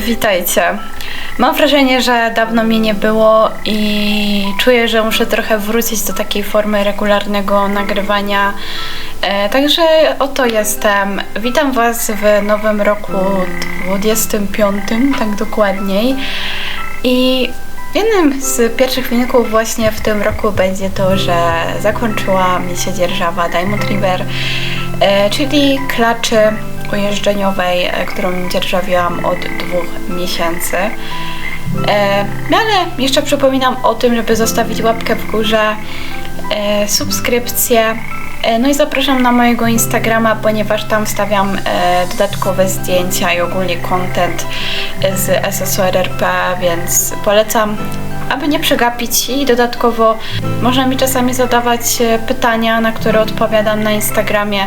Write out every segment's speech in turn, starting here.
Witajcie. Mam wrażenie, że dawno mnie nie było i czuję, że muszę trochę wrócić do takiej formy regularnego nagrywania. E, także oto jestem. Witam Was w nowym roku 25, tak dokładniej. I jednym z pierwszych filmików właśnie w tym roku będzie to, że zakończyła mi się dzierżawa Diamond River, e, czyli klaczy ujeżdżeniowej, e, którą dzierżawiłam od dwóch miesięcy. E, no ale jeszcze przypominam o tym, żeby zostawić łapkę w górze, e, subskrypcję. No i zapraszam na mojego Instagrama, ponieważ tam wstawiam dodatkowe zdjęcia i ogólnie content z SSORRP, więc polecam, aby nie przegapić i dodatkowo można mi czasami zadawać e, pytania, na które odpowiadam na Instagramie,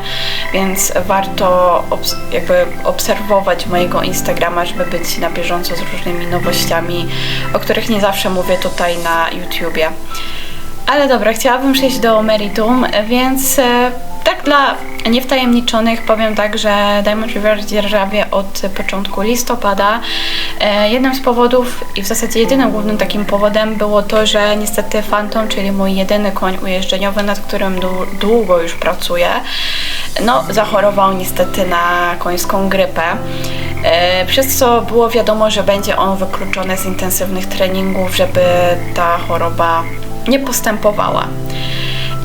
więc warto obs- jakby obserwować mojego Instagrama, żeby być na bieżąco z różnymi nowościami, o których nie zawsze mówię tutaj na YouTubie. Ale dobra, chciałabym przejść do meritum, więc e, tak dla niewtajemniczonych powiem tak, że Diamond River dzierżawię od początku listopada. E, Jednym z powodów i w zasadzie jedynym głównym takim powodem było to, że niestety Phantom, czyli mój jedyny koń ujeżdżeniowy, nad którym dłu- długo już pracuję, no zachorował niestety na końską grypę. E, Przez co było wiadomo, że będzie on wykluczony z intensywnych treningów, żeby ta choroba nie postępowała.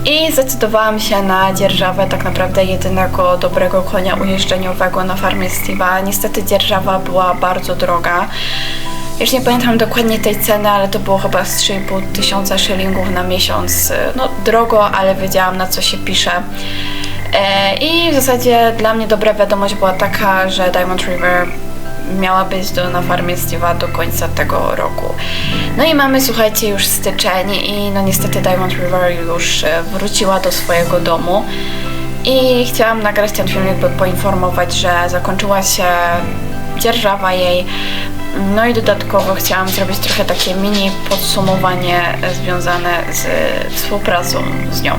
I zdecydowałam się na dzierżawę tak naprawdę jedynego dobrego konia ujeżdżeniowego na farmie Steve'a. Niestety dzierżawa była bardzo droga. Już nie pamiętam dokładnie tej ceny, ale to było chyba z 3,5 tysiąca szylingów na miesiąc. No drogo, ale wiedziałam na co się pisze. E, I w zasadzie dla mnie dobra wiadomość była taka, że Diamond River miała być do, na farmie Steve'a do końca tego roku. No i mamy, słuchajcie, już styczeń i no niestety Diamond River już e, wróciła do swojego domu. I chciałam nagrać ten filmik, by poinformować, że zakończyła się dzierżawa jej. No i dodatkowo chciałam zrobić trochę takie mini podsumowanie e, związane z współpracą z nią.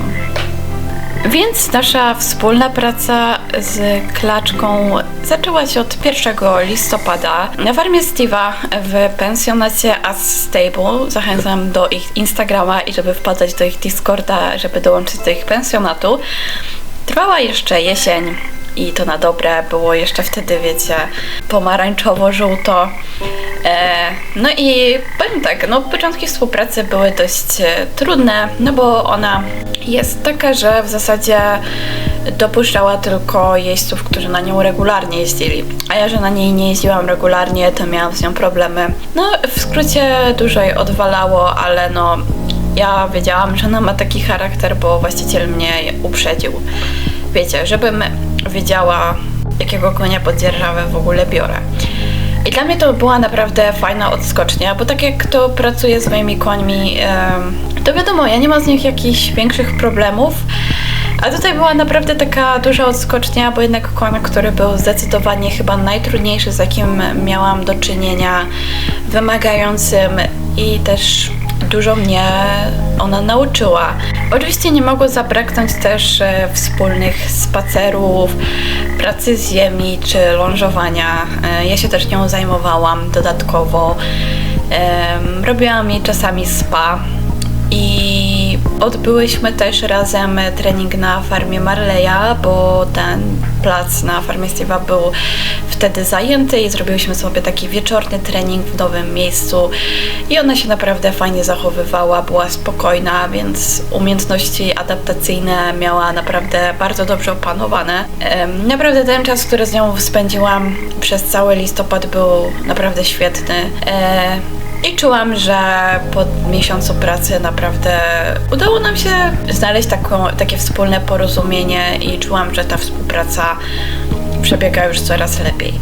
Więc nasza wspólna praca z Klaczką zaczęła się od 1 listopada na farmie Steve'a w pensjonacie As Stable. Zachęcam do ich Instagrama i żeby wpadać do ich Discorda, żeby dołączyć do ich pensjonatu. Trwała jeszcze jesień i to na dobre. Było jeszcze wtedy, wiecie, pomarańczowo-żółto. E, no i powiem tak, no początki współpracy były dość e, trudne, no bo ona jest taka, że w zasadzie dopuszczała tylko jeźdźców, którzy na nią regularnie jeździli. A ja, że na niej nie jeździłam regularnie, to miałam z nią problemy. No, w skrócie dużo jej odwalało, ale no, ja wiedziałam, że ona ma taki charakter, bo właściciel mnie uprzedził. Wiecie, żebym wiedziała, jakiego konia pod dzierżawę w ogóle biorę. I dla mnie to była naprawdę fajna odskocznia, bo tak jak to pracuję z moimi końmi, to wiadomo, ja nie mam z nich jakichś większych problemów, a tutaj była naprawdę taka duża odskocznia, bo jednak koń, który był zdecydowanie chyba najtrudniejszy, z jakim miałam do czynienia, wymagającym i też dużo mnie ona nauczyła. Oczywiście nie mogło zabraknąć też e, wspólnych spacerów, pracy z ziemi czy lążowania. E, ja się też nią zajmowałam dodatkowo. Robiłam jej czasami spa i odbyłyśmy też razem trening na farmie Marleya, bo ten plac na farmie Steve'a był wtedy zajęty i zrobiłyśmy sobie taki wieczorny trening w nowym miejscu i ona się naprawdę fajnie zachowywała, była spokojna, więc umiejętności adaptacyjne miała naprawdę bardzo dobrze opanowane. Naprawdę ten czas, który z nią spędziłam przez cały listopad był naprawdę świetny. I czułam, że po miesiącu pracy naprawdę udało nam się znaleźć taką, takie wspólne porozumienie i czułam, że ta współpraca przebiega już coraz lepiej.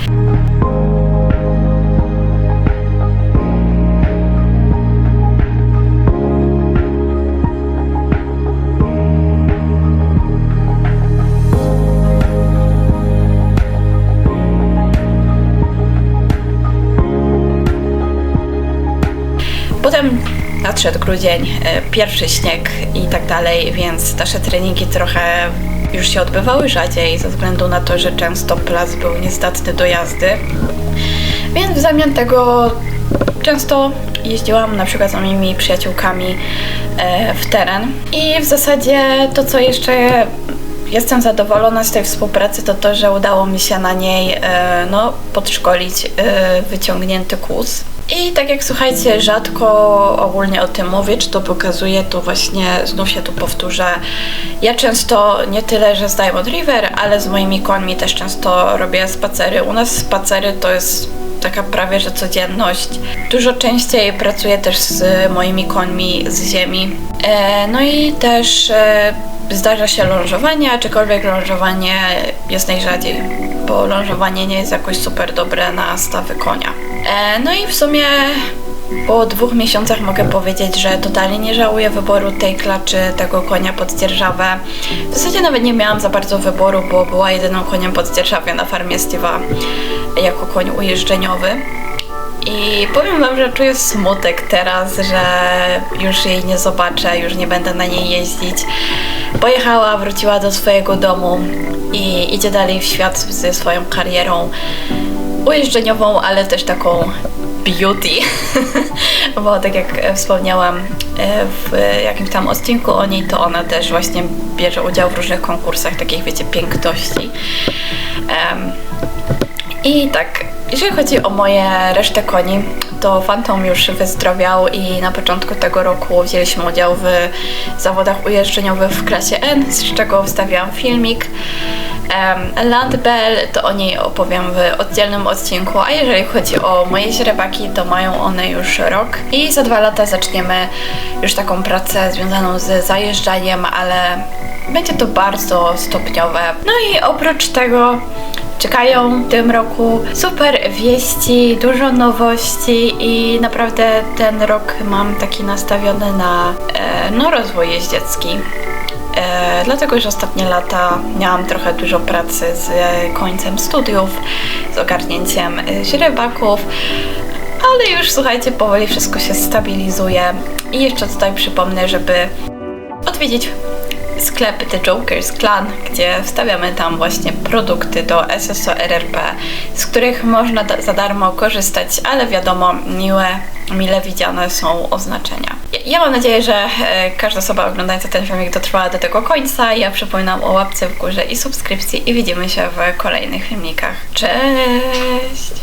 Nadszedł grudzień, e, pierwszy śnieg i tak dalej, więc nasze treningi trochę już się odbywały rzadziej ze względu na to, że często plac był niezdatny do jazdy. Więc w zamian tego często jeździłam na przykład z moimi przyjaciółkami e, w teren. I w zasadzie to, co jeszcze jestem zadowolona z tej współpracy, to to, że udało mi się na niej e, no, podszkolić wyciągnięty kłus. I tak jak słuchajcie, rzadko ogólnie o tym mówię, czy to pokazuję, to właśnie znów się tu powtórzę. Ja często nie tyle, że z Diamond River, ale z moimi końmi też często robię spacery. U nas spacery to jest taka prawie że codzienność. Dużo częściej pracuję też z moimi końmi z ziemi. E, no i też e, zdarza się lążowanie, aczkolwiek lążowanie jest najrzadziej, bo lążowanie nie jest jakoś super dobre na stawy konia. E, no i w sumie po dwóch miesiącach mogę powiedzieć, że totalnie nie żałuję wyboru tej klaczy, tego konia pod dzierżawę. W zasadzie nawet nie miałam za bardzo wyboru, bo była jedyną koniem pod dzierżawę na farmie Steve'a jako koń ujeżdżeniowy. I powiem wam, że czuję smutek teraz, że już jej nie zobaczę, już nie będę na niej jeździć. Pojechała, wróciła do swojego domu i idzie dalej w świat ze swoją karierą ujeżdżeniową, ale też taką beauty, bo tak jak wspomniałam e, w jakimś tam odcinku o niej, to ona też właśnie bierze udział w różnych konkursach takich, wiecie, piękności. Um, I tak, jeżeli chodzi o moje resztę koni, to Phantom już wyzdrowiał i na początku tego roku wzięliśmy udział w zawodach ujeżdżeniowych w klasie N, z czego wstawiałam filmik. Um, Landbell to o niej opowiem w oddzielnym odcinku, a jeżeli chodzi o moje źrebaki, to mają one już rok i za dwa lata zaczniemy już taką pracę związaną z zajeżdżaniem, ale będzie to bardzo stopniowe. No i oprócz tego czekają w tym roku super wieści, dużo nowości i naprawdę ten rok mam taki nastawiony na e, no, rozwój jeździecki. E, dlatego, że ostatnie lata miałam trochę dużo pracy z końcem studiów, z ogarnięciem e, źrebaków, ale już słuchajcie, powoli wszystko się stabilizuje. I jeszcze tutaj przypomnę, żeby odwiedzić sklep The Jokers Clan, gdzie wstawiamy tam właśnie produkty do SSO RRP, z których można za darmo korzystać, ale wiadomo, miłe, mile widziane są oznaczenia. Ja, mam nadzieję, że e, każda osoba oglądająca ten filmik dotrwała do tego końca. Ja przypominam o łapce w górze i subskrypcji i widzimy się w kolejnych filmikach. Cześć!